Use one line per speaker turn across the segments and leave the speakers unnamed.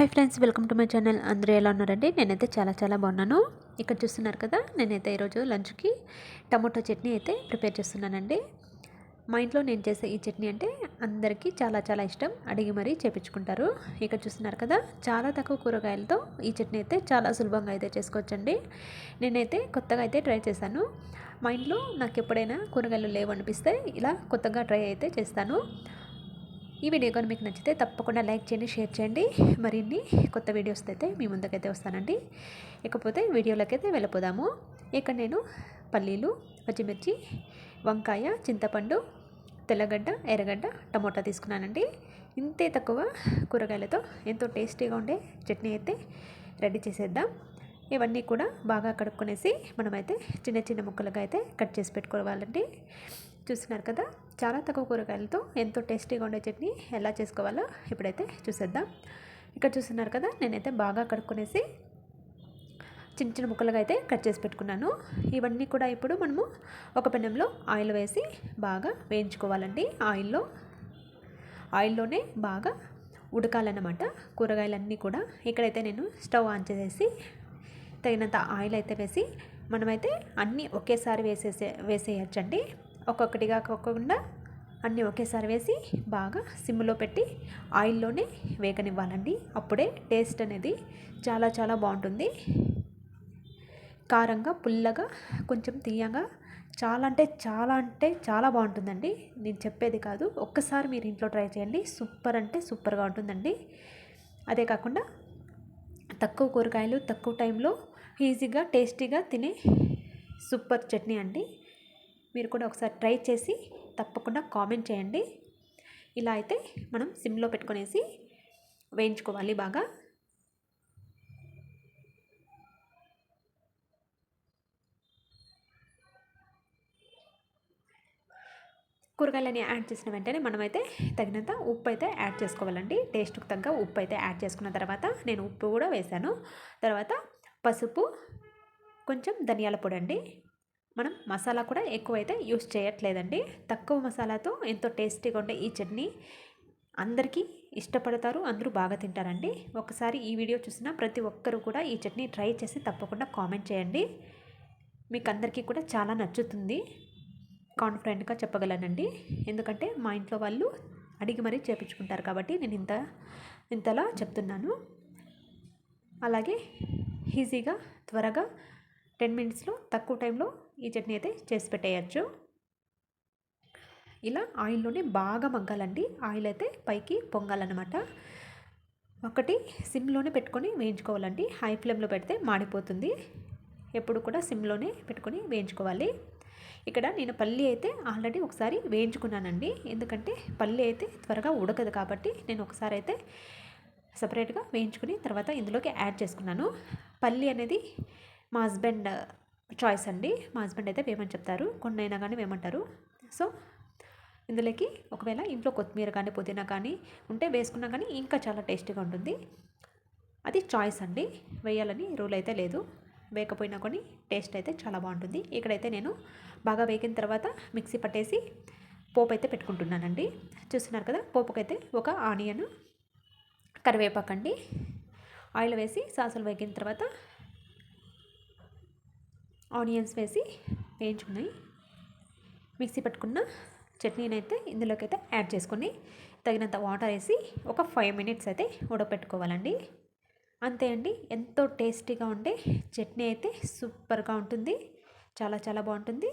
Hi friends welcome to my channel. అందరూ ఎలా ఉన్నారండి? నేనైతే చాలా చాలా బాగున్నాను. ఇక్కడ చూస్తున్నారు కదా నేనైతే ఈరోజు లంచ్కి టమాటో చట్నీ అయితే ప్రిపేర్ చేస్తున్నానండి. మా ఇంట్లో నేను చేసే ఈ చట్నీ అంటే అందరికీ చాలా చాలా ఇష్టం. అడిగి మరీ చేపించుకుంటారు. ఇక్కడ చూస్తున్నారు కదా చాలా తక్కువ కూరగాయలతో ఈ చట్నీ అయితే చాలా సులభంగా అయితే చేసుకోవచ్చండి. నేనైతే కొత్తగా అయితే ట్రై చేశాను. మా ఇంట్లో నాకు ఎప్పుడైనా కూరగాయలు లేవు అనిపిస్తే ఇలా కొత్తగా ట్రై అయితే చేస్తాను. ఈ వీడియో కానీ మీకు నచ్చితే తప్పకుండా లైక్ చేయండి షేర్ చేయండి. మరిన్ని కొత్త వీడియోస్ అయితే మీ ముందుకైతే వస్తానండి. ఇకపోతే వీడియోలకైతే వెళ్ళిపోదాము. ఇక్కడ నేను పల్లీలు పచ్చిమిర్చి వంకాయ చింతపండు తెల్లగడ్డ ఎర్రగడ్డ టమోటా తీసుకున్నానండి. ఇంతే తక్కువ కూరగాయలతో ఎంతో టేస్టీగా ఉండే చట్నీ అయితే రెడీ చేసేద్దాం. ఇవన్నీ కూడా బాగా కడుక్కునేసి మనమైతే చిన్న చిన్న ముక్కలుగా అయితే కట్ చేసి పెట్టుకోవాలండి. చూస్తున్నారు కదా? చాలా తక్కువ కూరగాయలతో ఎంతో టేస్టీగా ఉండే చట్నీ ఎలా చేసుకోవాలో ఇప్పుడైతే చూసేద్దాం. ఇక్కడ చూస్తున్నారు కదా? నేనైతే బాగా కడుక్కునేసి చిన్న చిన్న ముక్కలుగా అయితే కట్ చేసి పెట్టుకున్నాను. ఇవన్నీ కూడా ఇప్పుడు మనము ఒక పెనంలో ఆయిల్ వేసి బాగా వేయించుకోవాలండి. ఆయిల్లో ఆయిల్లోనే బాగా ఉడకాలన్నమాట కూరగాయలన్నీ కూడా. ఇక్కడైతే నేను స్టవ్ ఆన్ చేసేసి తగినంత ఆయిల్ అయితే వేసి మనమైతే అన్నీ ఒకేసారి వేసేసే వేసేయచ్చండి. ఒక్కొక్కటిగా కాకుండా అన్నీ ఒకేసారి వేసి బాగా సిమ్లో పెట్టి ఆయిల్లోనే వేగనివ్వాలండి. అప్పుడే టేస్ట్ అనేది చాలా చాలా బాగుంటుంది. కారంగా పుల్లగా కొంచెం తీయగా చాలా అంటే చాలా అంటే చాలా బాగుంటుందండి. నేను చెప్పేది కాదు. ఒక్కసారి మీరు ఇంట్లో ట్రై చేయండి. సూపర్ అంటే సూపర్గా ఉంటుందండి. అదే కాకుండా తక్కువ కూరగాయలు తక్కువ టైంలో ఈజీగా టేస్టీగా తినే సూపర్ చట్నీ అండి. మీరు కూడా ఒకసారి ట్రై చేసి తప్పకుండా కామెంట్ చేయండి. ఇలా అయితే మనం సిమ్లో పెట్టుకునేసి వేయించుకోవాలి బాగా. కూరగాయలని యాడ్ చేసిన వెంటనే మనమైతే తగినంత ఉప్పు అయితే యాడ్ చేసుకోవాలండి. టేస్ట్కి తగ్గ ఉప్పు అయితే యాడ్ చేసుకున్న తర్వాత నేను ఉప్పు కూడా వేశాను తర్వాత పసుపు కొంచెం ధనియాల పొడి అండి. మనం మసాలా కూడా ఎక్కువైతే యూస్ చేయట్లేదండి. తక్కువ మసాలాతో ఎంతో టేస్టీగా ఉండే ఈ చట్నీ అందరికీ ఇష్టపడతారు అందరూ బాగా తింటారండి. ఒకసారి ఈ వీడియో చూసిన ప్రతి ఒక్కరూ కూడా ఈ చట్నీ ట్రై చేసి తప్పకుండా కామెంట్ చేయండి. మీకు అందరికీ కూడా చాలా నచ్చుతుంది. కాన్ఫిడెంట్గా చెప్పగలనండి. ఎందుకంటే మా ఇంట్లో వాళ్ళు అడిగి మరీ చేపించుకుంటారు కాబట్టి నేను ఇంత ఇంతలా చెప్తున్నాను. అలాగే ఈజీగా త్వరగా టెన్ మినిట్స్లో తక్కువ టైంలో ఈ చట్నీ అయితే చేసి పెట్టేయచ్చు. ఇలా ఆయిల్లోనే బాగా మగ్గాలండి. ఆయిల్ అయితే పైకి పొంగాలన్నమాట. ఒకటి సిమ్లోనే పెట్టుకొని వేయించుకోవాలండి. హై ఫ్లేమ్లో పెడితే మాడిపోతుంది. ఎప్పుడు కూడా సిమ్లోనే పెట్టుకొని వేయించుకోవాలి. ఇక్కడ నేను పల్లి అయితే ఆల్రెడీ ఒకసారి వేయించుకున్నానండి. ఎందుకంటే పల్లి అయితే త్వరగా ఉడకదు కాబట్టి నేను ఒకసారి అయితే సపరేట్గా వేయించుకుని తర్వాత ఇందులోకి యాడ్ చేసుకున్నాను. పల్లి అనేది మా హస్బెండ్ చాయిస్ అండి. మా హస్బెండ్ అయితే వేయమని చెప్తారు. కొన్ని అయినా కానీ వేయమంటారు. సో ఇందులోకి ఒకవేళ ఇంట్లో కొత్తిమీర కానీ పుదీనా కానీ ఉంటే వేసుకున్నా కానీ ఇంకా చాలా టేస్టీగా ఉంటుంది. అది చాయిస్ అండి. వేయాలని రూల్ అయితే లేదు. వేయకపోయినా కొన్ని టేస్ట్ అయితే చాలా బాగుంటుంది. ఇక్కడైతే నేను బాగా వేగిన తర్వాత మిక్సీ పట్టేసి పోపు అయితే పెట్టుకుంటున్నానండి. చూస్తున్నారు కదా పోపుకైతే ఒక ఆనియన్ కరివేపాకండి. ఆయిల్ వేసి సాసులు వేగిన తర్వాత ఆనియన్స్ వేసి వేయించుకున్నాయి. మిక్సీ పట్టుకున్న చట్నీని అయితే ఇందులోకి అయితే యాడ్ చేసుకొని తగినంత వాటర్ వేసి ఒక ఫైవ్ మినిట్స్ అయితే ఉడకపెట్టుకోవాలండి. అంతే అండి ఎంతో టేస్టీగా ఉండే చట్నీ అయితే సూపర్గా ఉంటుంది. చాలా చాలా బాగుంటుంది.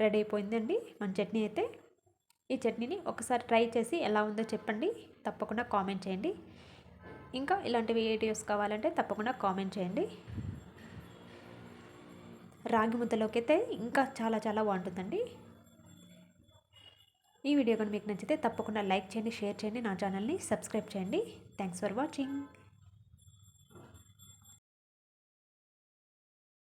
రెడీ అయిపోయిందండి మన చట్నీ అయితే. ఈ చట్నీని ఒకసారి ట్రై చేసి ఎలా ఉందో చెప్పండి. తప్పకుండా కామెంట్ చేయండి. ఇంకా ఇలాంటి వీడియోస్ కావాలంటే తప్పకుండా కామెంట్ చేయండి. రాగి ముద్దలోకి అయితే ఇంకా చాలా చాలా బాగుంటుందండి. ఈ వీడియో కానీ మీకు నచ్చితే తప్పకుండా లైక్ చేయండి షేర్ చేయండి నా ఛానల్ని సబ్స్క్రైబ్ చేయండి. Thanks for watching